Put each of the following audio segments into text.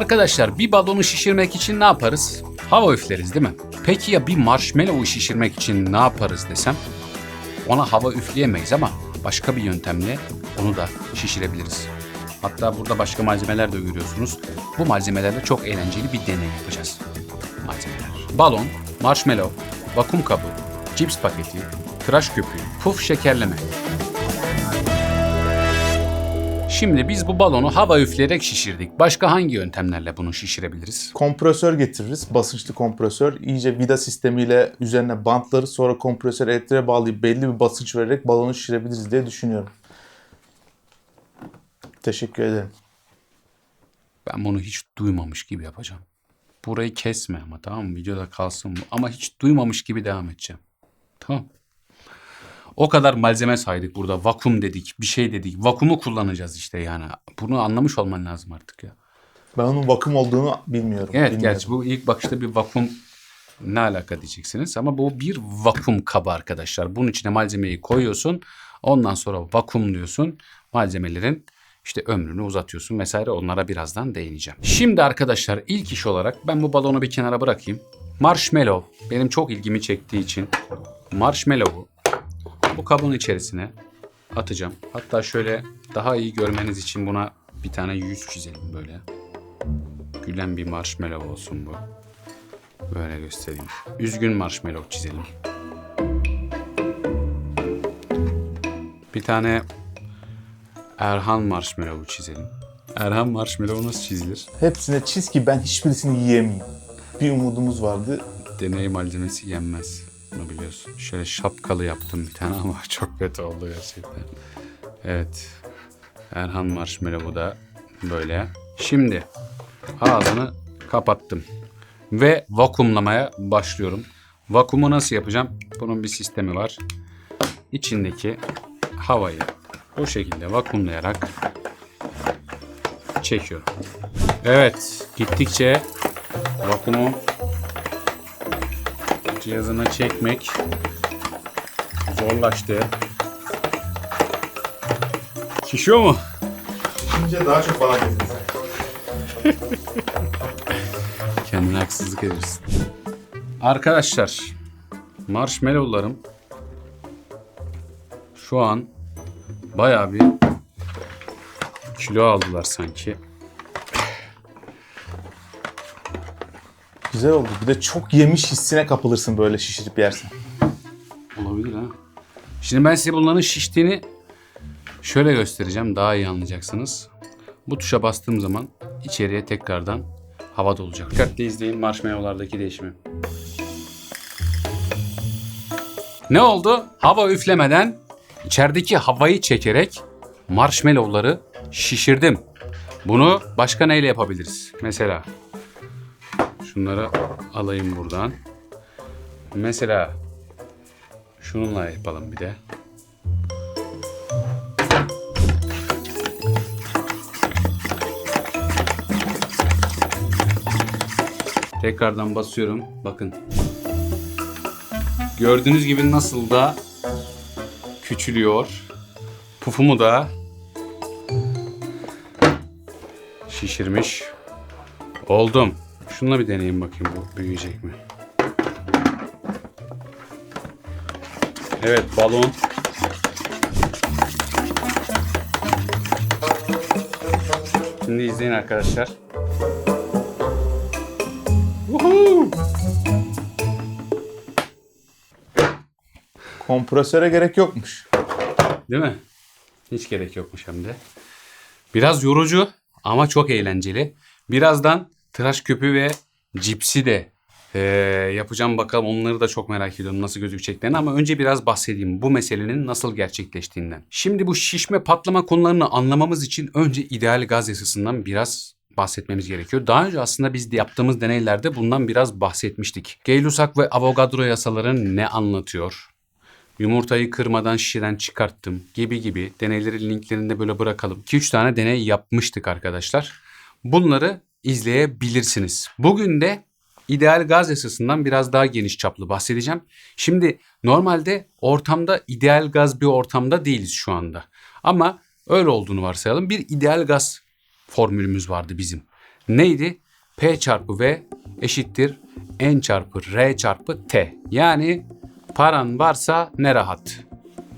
Arkadaşlar bir balonu şişirmek için ne yaparız? Hava üfleriz değil mi? Peki ya bir marshmallow şişirmek için ne yaparız desem? Ona hava üfleyemeyiz ama başka bir yöntemle onu da şişirebiliriz. Hatta burada başka malzemeler de görüyorsunuz. Bu malzemelerle çok eğlenceli bir deney yapacağız. Malzemeler. Balon, marshmallow, vakum kabı, cips paketi, tıraş köpüğü, puf şekerleme. Şimdi biz bu balonu hava üfleyerek şişirdik. Başka hangi yöntemlerle bunu şişirebiliriz? Kompresör getiririz. Basınçlı kompresör. İyice vida sistemiyle üzerine bantları sonra kompresör elektriğe bağlayıp belli bir basınç vererek balonu şişirebiliriz diye düşünüyorum. Teşekkür ederim. Ben bunu hiç duymamış gibi yapacağım. Burayı kesme ama tamam mı? Videoda kalsın bu. Ama hiç duymamış gibi devam edeceğim. Tamam. O kadar malzeme saydık burada. Vakum dedik, bir şey dedik. Vakumu kullanacağız işte yani. Bunu anlamış olman lazım artık ya. Ben onun vakum olduğunu bilmiyorum. Evet Bilmiyorum. gerçi bu ilk bakışta bir vakum ne alaka diyeceksiniz. Ama bu bir vakum kabı arkadaşlar. Bunun içine malzemeyi koyuyorsun. Ondan sonra vakum diyorsun. Malzemelerin işte ömrünü uzatıyorsun vesaire onlara birazdan değineceğim. Şimdi arkadaşlar ilk iş olarak ben bu balonu bir kenara bırakayım. Marshmallow benim çok ilgimi çektiği için marshmallow'u bu kabın içerisine atacağım. Hatta şöyle daha iyi görmeniz için buna bir tane yüz çizelim böyle. Gülen bir marshmallow olsun bu. Böyle göstereyim. Üzgün marshmallow çizelim. Bir tane Erhan marshmallow çizelim. Erhan marshmallow nasıl çizilir? Hepsine çiz ki ben hiçbirisini yiyemeyeyim. Bir umudumuz vardı. Deney malzemesi yenmez. Bunu biliyorsun. Şöyle şapkalı yaptım bir tane ama çok kötü oldu gerçekten. Evet. Erhan marshmallow da böyle. Şimdi ağzını kapattım. Ve vakumlamaya başlıyorum. Vakumu nasıl yapacağım? Bunun bir sistemi var. İçindeki havayı bu şekilde vakumlayarak çekiyorum. Evet, gittikçe vakumu cihazına çekmek zorlaştı. Şişiyor mu? Şimdi daha çok bana getirdin Kendine haksızlık edersin. Arkadaşlar, marshmallowlarım şu an bayağı bir kilo aldılar sanki. Güzel oldu. Bir de çok yemiş hissine kapılırsın böyle şişirip yersen. Olabilir ha. Şimdi ben size bunların şiştiğini şöyle göstereceğim. Daha iyi anlayacaksınız. Bu tuşa bastığım zaman içeriye tekrardan hava dolacak. Dikkatli izleyin marshmallowlardaki değişimi. Ne oldu? Hava üflemeden içerideki havayı çekerek marshmallowları şişirdim. Bunu başka neyle yapabiliriz? Mesela şunları alayım buradan. Mesela Şununla yapalım bir de. Tekrardan basıyorum. Bakın. Gördüğünüz gibi nasıl da küçülüyor. Pufumu da şişirmiş oldum. Şununla bir deneyeyim bakayım bu büyüyecek mi? Evet balon. Şimdi izleyin arkadaşlar. Woohoo! Kompresöre gerek yokmuş. Değil mi? Hiç gerek yokmuş hem de. Biraz yorucu ama çok eğlenceli. Birazdan tıraş köpüğü ve cipsi de ee, yapacağım bakalım onları da çok merak ediyorum nasıl gözükeceklerini ama önce biraz bahsedeyim bu meselenin nasıl gerçekleştiğinden. Şimdi bu şişme patlama konularını anlamamız için önce ideal gaz yasasından biraz bahsetmemiz gerekiyor. Daha önce aslında biz de yaptığımız deneylerde bundan biraz bahsetmiştik. Gay-Lussac ve Avogadro yasaları ne anlatıyor? Yumurtayı kırmadan şişeden çıkarttım gibi gibi deneyleri linklerinde böyle bırakalım. 2-3 tane deney yapmıştık arkadaşlar. Bunları izleyebilirsiniz. Bugün de ideal gaz yasasından biraz daha geniş çaplı bahsedeceğim. Şimdi normalde ortamda ideal gaz bir ortamda değiliz şu anda. Ama öyle olduğunu varsayalım. Bir ideal gaz formülümüz vardı bizim. neydi? P çarpı V eşittir N çarpı R çarpı T. Yani paran varsa ne rahat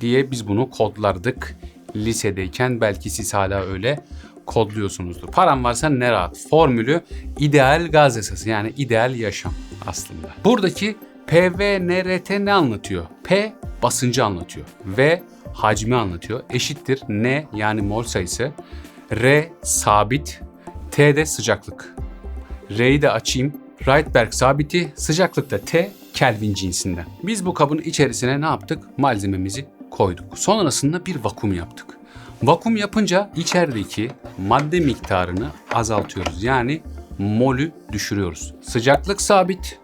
diye biz bunu kodlardık lisedeyken. Belki siz hala öyle kodluyorsunuzdur. Param varsa ne rahat. Formülü ideal gaz yasası yani ideal yaşam aslında. Buradaki PVNRT ne anlatıyor? P basıncı anlatıyor. V hacmi anlatıyor. Eşittir N yani mol sayısı. R sabit. T de sıcaklık. R'yi de açayım. Rydberg sabiti sıcaklıkta T Kelvin cinsinden. Biz bu kabın içerisine ne yaptık? Malzememizi koyduk. Sonrasında bir vakum yaptık. Vakum yapınca içerideki madde miktarını azaltıyoruz. Yani molü düşürüyoruz. Sıcaklık sabit.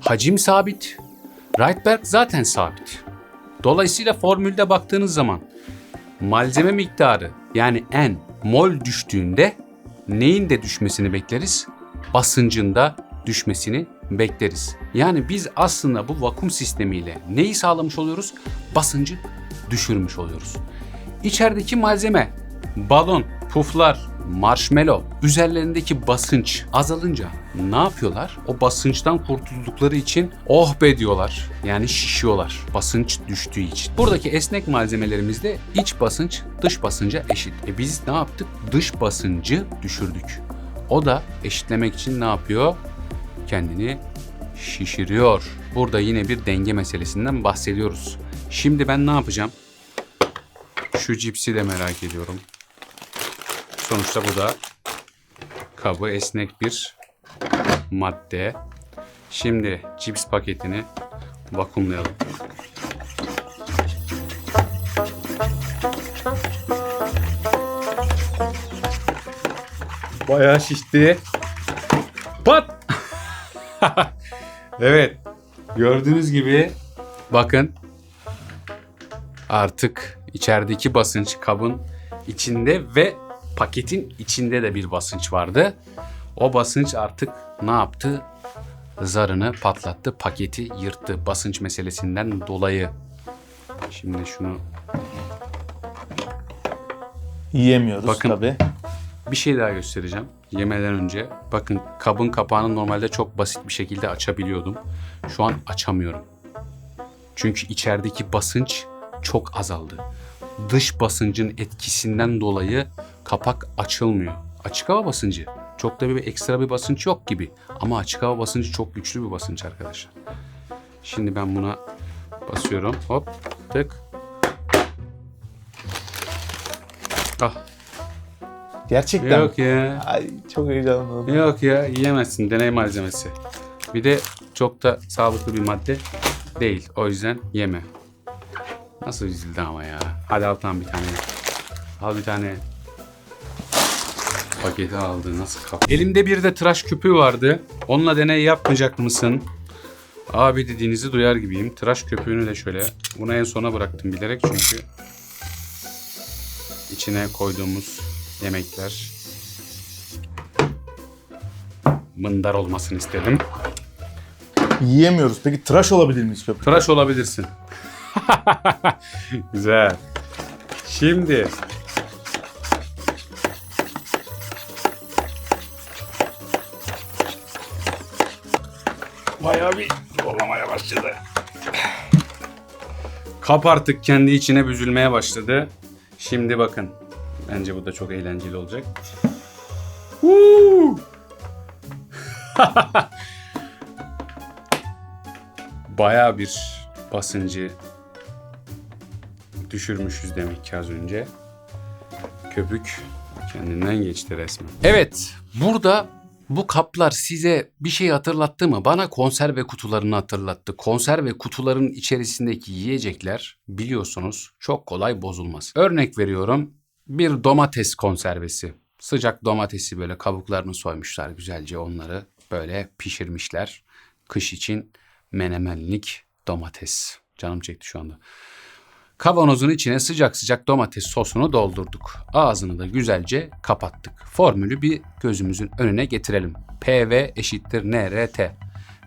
Hacim sabit. Rydberg zaten sabit. Dolayısıyla formülde baktığınız zaman malzeme miktarı yani N mol düştüğünde neyin de düşmesini bekleriz? Basıncın da düşmesini bekleriz. Yani biz aslında bu vakum sistemiyle neyi sağlamış oluyoruz? Basıncı düşürmüş oluyoruz. İçerideki malzeme, balon, puflar, marshmallow üzerlerindeki basınç azalınca ne yapıyorlar? O basınçtan kurtuldukları için oh be diyorlar. Yani şişiyorlar basınç düştüğü için. Buradaki esnek malzemelerimizde iç basınç dış basınca eşit. E biz ne yaptık? Dış basıncı düşürdük. O da eşitlemek için ne yapıyor? Kendini şişiriyor. Burada yine bir denge meselesinden bahsediyoruz. Şimdi ben ne yapacağım? Şu cipsi de merak ediyorum. Sonuçta bu da kabı esnek bir madde. Şimdi cips paketini vakumlayalım. Bayağı şişti. Pat! evet. Gördüğünüz gibi bakın artık içerideki basınç kabın içinde ve paketin içinde de bir basınç vardı. O basınç artık ne yaptı? Zarını patlattı, paketi yırttı basınç meselesinden dolayı. Şimdi şunu Yiyemiyoruz Bakın. tabii. bir şey daha göstereceğim yemeden önce. Bakın kabın kapağını normalde çok basit bir şekilde açabiliyordum. Şu an açamıyorum. Çünkü içerideki basınç çok azaldı. Dış basıncın etkisinden dolayı kapak açılmıyor. Açık hava basıncı. Çok da bir ekstra bir basınç yok gibi. Ama açık hava basıncı çok güçlü bir basınç arkadaşlar. Şimdi ben buna basıyorum. Hop tık. Ah Gerçekten. yok ya. Ay çok heyecanlandım. Yok ya yiyemezsin deney malzemesi. Bir de çok da sağlıklı bir madde değil. O yüzden yeme. Nasıl üzüldü ama ya. Hadi al tamam bir tane. Al bir tane. Paketi aldı nasıl kap. Elimde bir de tıraş küpü vardı. Onunla deney yapmayacak mısın? Abi dediğinizi duyar gibiyim. Tıraş köpüğünü de şöyle. Bunu en sona bıraktım bilerek çünkü içine koyduğumuz yemekler mındar olmasını istedim. Yiyemiyoruz. Peki tıraş olabilir miyiz köpek? Tıraş olabilirsin. Güzel. Şimdi Bayağı bir dolamaya başladı. Kap artık kendi içine büzülmeye başladı. Şimdi bakın. Bence bu da çok eğlenceli olacak. Bayağı bir basıncı düşürmüşüz demek ki az önce. Köpük kendinden geçti resmen. Evet, burada bu kaplar size bir şey hatırlattı mı? Bana konserve kutularını hatırlattı. Konserve kutuların içerisindeki yiyecekler biliyorsunuz çok kolay bozulmaz. Örnek veriyorum bir domates konservesi. Sıcak domatesi böyle kabuklarını soymuşlar güzelce onları böyle pişirmişler. Kış için menemenlik domates. Canım çekti şu anda. Kavanozun içine sıcak sıcak domates sosunu doldurduk. Ağzını da güzelce kapattık. Formülü bir gözümüzün önüne getirelim. PV eşittir NRT.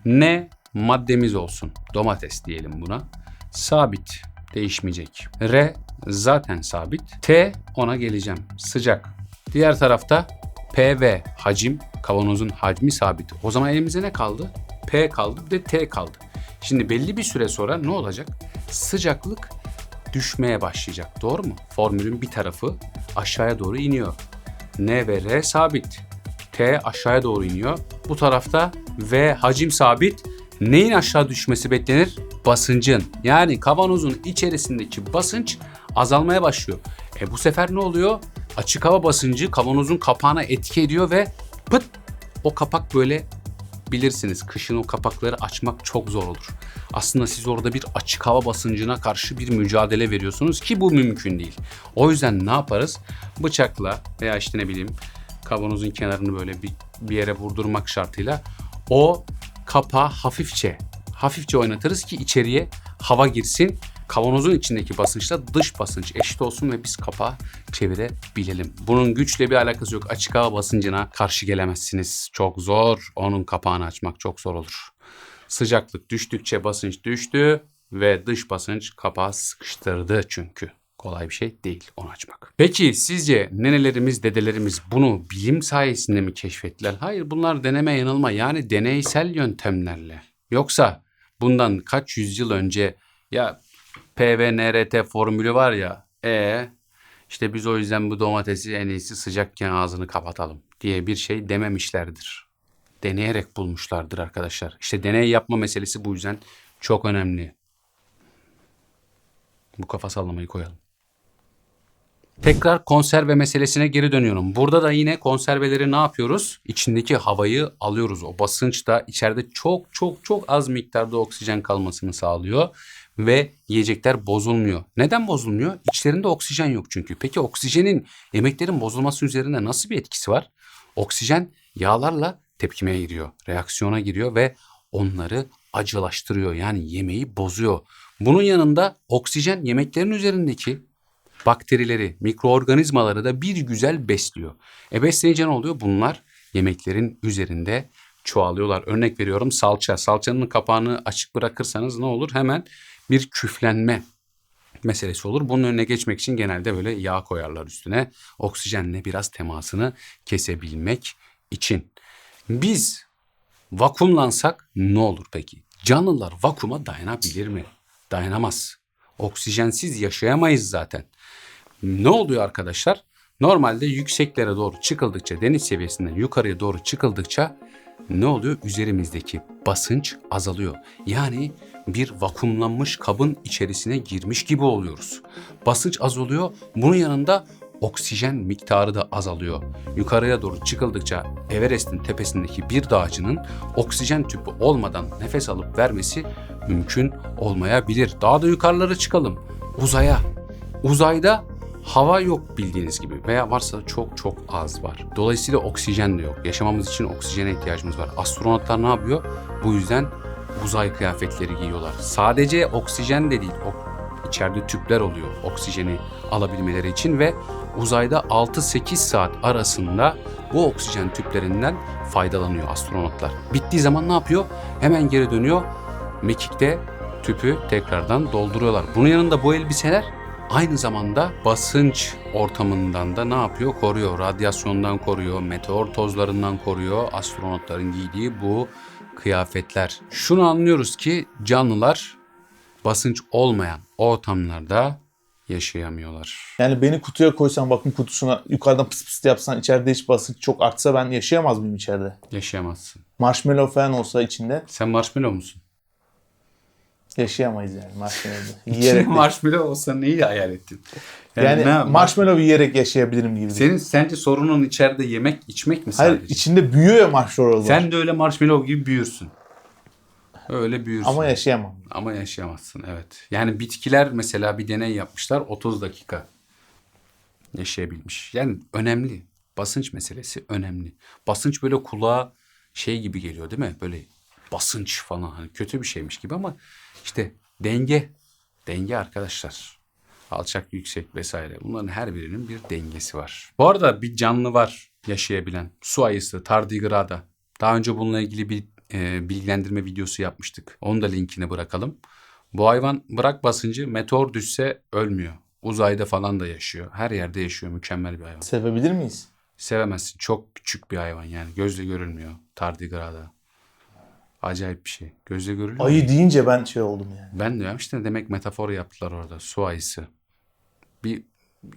N maddemiz olsun. Domates diyelim buna. Sabit. Değişmeyecek. R zaten sabit. T ona geleceğim. Sıcak. Diğer tarafta PV hacim, kavanozun hacmi sabit. O zaman elimize ne kaldı? P kaldı bir de T kaldı. Şimdi belli bir süre sonra ne olacak? Sıcaklık düşmeye başlayacak. Doğru mu? Formülün bir tarafı aşağıya doğru iniyor. N ve R sabit. T aşağıya doğru iniyor. Bu tarafta V hacim sabit. Neyin aşağı düşmesi beklenir? Basıncın. Yani kavanozun içerisindeki basınç azalmaya başlıyor. E bu sefer ne oluyor? Açık hava basıncı kavanozun kapağına etki ediyor ve pıt o kapak böyle bilirsiniz kışın o kapakları açmak çok zor olur. Aslında siz orada bir açık hava basıncına karşı bir mücadele veriyorsunuz ki bu mümkün değil. O yüzden ne yaparız? Bıçakla veya işte ne bileyim kavanozun kenarını böyle bir, bir yere vurdurmak şartıyla o kapağı hafifçe hafifçe oynatırız ki içeriye hava girsin. Kavanozun içindeki basınçla dış basınç eşit olsun ve biz kapağı çevirebilelim. Bunun güçle bir alakası yok. Açık hava basıncına karşı gelemezsiniz. Çok zor. Onun kapağını açmak çok zor olur. Sıcaklık düştükçe basınç düştü ve dış basınç kapağı sıkıştırdı çünkü. Kolay bir şey değil onu açmak. Peki sizce nenelerimiz, dedelerimiz bunu bilim sayesinde mi keşfettiler? Hayır bunlar deneme yanılma yani deneysel yöntemlerle. Yoksa bundan kaç yüzyıl önce ya PV-NRT formülü var ya e işte biz o yüzden bu domatesi en iyisi sıcakken ağzını kapatalım diye bir şey dememişlerdir. Deneyerek bulmuşlardır arkadaşlar. İşte deney yapma meselesi bu yüzden çok önemli. Bu kafa sallamayı koyalım. Tekrar konserve meselesine geri dönüyorum. Burada da yine konserveleri ne yapıyoruz? İçindeki havayı alıyoruz. O basınç da içeride çok çok çok az miktarda oksijen kalmasını sağlıyor ve yiyecekler bozulmuyor. Neden bozulmuyor? İçlerinde oksijen yok çünkü. Peki oksijenin yemeklerin bozulması üzerinde nasıl bir etkisi var? Oksijen yağlarla tepkimeye giriyor, reaksiyona giriyor ve onları acılaştırıyor. Yani yemeği bozuyor. Bunun yanında oksijen yemeklerin üzerindeki bakterileri, mikroorganizmaları da bir güzel besliyor. E besleyince ne oluyor? Bunlar yemeklerin üzerinde çoğalıyorlar. Örnek veriyorum salça. Salçanın kapağını açık bırakırsanız ne olur? Hemen bir küflenme meselesi olur. Bunun önüne geçmek için genelde böyle yağ koyarlar üstüne. Oksijenle biraz temasını kesebilmek için. Biz vakumlansak ne olur peki? Canlılar vakuma dayanabilir mi? Dayanamaz. Oksijensiz yaşayamayız zaten. Ne oluyor arkadaşlar? Normalde yükseklere doğru çıkıldıkça, deniz seviyesinden yukarıya doğru çıkıldıkça ne oluyor? Üzerimizdeki basınç azalıyor. Yani bir vakumlanmış kabın içerisine girmiş gibi oluyoruz. Basınç azalıyor. Bunun yanında oksijen miktarı da azalıyor. Yukarıya doğru çıkıldıkça Everest'in tepesindeki bir dağcının oksijen tüpü olmadan nefes alıp vermesi mümkün olmayabilir. Daha da yukarılara çıkalım. Uzaya. Uzayda hava yok bildiğiniz gibi veya varsa çok çok az var. Dolayısıyla oksijen de yok. Yaşamamız için oksijene ihtiyacımız var. Astronotlar ne yapıyor? Bu yüzden uzay kıyafetleri giyiyorlar. Sadece oksijen de değil. İçeride tüpler oluyor oksijeni alabilmeleri için ve uzayda 6-8 saat arasında bu oksijen tüplerinden faydalanıyor astronotlar. Bittiği zaman ne yapıyor? Hemen geri dönüyor. Mekik'te tüpü tekrardan dolduruyorlar. Bunun yanında bu elbiseler aynı zamanda basınç ortamından da ne yapıyor? Koruyor. Radyasyondan koruyor, meteor tozlarından koruyor astronotların giydiği bu kıyafetler. Şunu anlıyoruz ki canlılar basınç olmayan ortamlarda yaşayamıyorlar. Yani beni kutuya koysan vakum kutusuna yukarıdan pıs pıs yapsan içeride hiç basınç çok artsa ben yaşayamaz mıyım içeride? Yaşayamazsın. Marshmallow falan olsa içinde Sen marshmallow musun? yaşayamayız yani marshmallow. Yiyerek marshmallow olsa neyi hayal ettin? Yani, ne yap- marshmallow yiyerek yaşayabilirim gibi. Senin sence sorunun içeride yemek içmek mi Hayır sadece? içinde büyüyor ya marshmallow. Sen de öyle marshmallow gibi büyürsün. Öyle büyürsün. Ama yaşayamam. Ama yaşayamazsın evet. Yani bitkiler mesela bir deney yapmışlar 30 dakika yaşayabilmiş. Yani önemli. Basınç meselesi önemli. Basınç böyle kulağa şey gibi geliyor değil mi? Böyle basınç falan hani kötü bir şeymiş gibi ama işte denge. Denge arkadaşlar. Alçak, yüksek vesaire. Bunların her birinin bir dengesi var. Bu arada bir canlı var yaşayabilen. Su ayısı, tardigrada. Daha önce bununla ilgili bir e, bilgilendirme videosu yapmıştık. Onu da linkini bırakalım. Bu hayvan bırak basıncı meteor düşse ölmüyor. Uzayda falan da yaşıyor. Her yerde yaşıyor. Mükemmel bir hayvan. Sevebilir miyiz? sevemezsin. Çok küçük bir hayvan yani. Gözle görülmüyor tardigrada. Acayip bir şey. Gözle görülüyor. Ayı deyince ben şey oldum yani. Ben diyorum işte demek metafor yaptılar orada. Su ayısı. Bir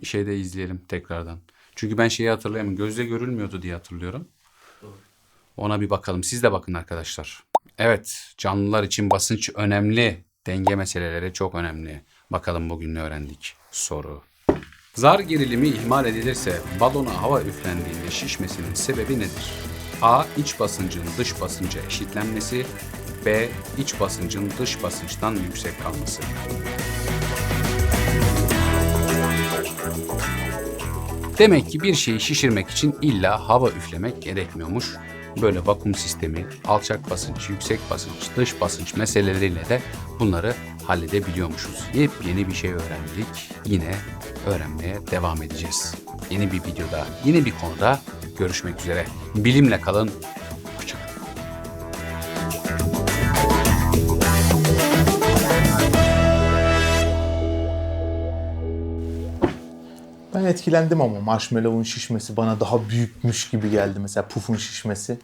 şeyde izleyelim tekrardan. Çünkü ben şeyi hatırlayamıyorum. Gözle görülmüyordu diye hatırlıyorum. Ona bir bakalım. Siz de bakın arkadaşlar. Evet canlılar için basınç önemli. Denge meseleleri çok önemli. Bakalım bugün ne öğrendik? Soru. Zar gerilimi ihmal edilirse balona hava üflendiğinde şişmesinin sebebi nedir? A. İç basıncın dış basınca eşitlenmesi. B. İç basıncın dış basınçtan yüksek kalması. Demek ki bir şeyi şişirmek için illa hava üflemek gerekmiyormuş. Böyle vakum sistemi, alçak basınç, yüksek basınç, dış basınç meseleleriyle de bunları halledebiliyormuşuz. Yepyeni bir şey öğrendik. Yine öğrenmeye devam edeceğiz. Yeni bir videoda, yeni bir konuda görüşmek üzere. Bilimle kalın. Etkilendim ama marshmallow'un şişmesi bana daha büyükmüş gibi geldi. Mesela pufun şişmesi.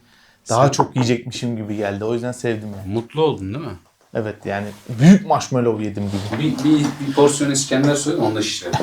Daha Sen- çok yiyecekmişim gibi geldi. O yüzden sevdim yani. Mutlu oldun değil mi? Evet yani büyük marshmallow yedim gibi. Bir, bir, bir porsiyon İskender söyle onu da şişirelim.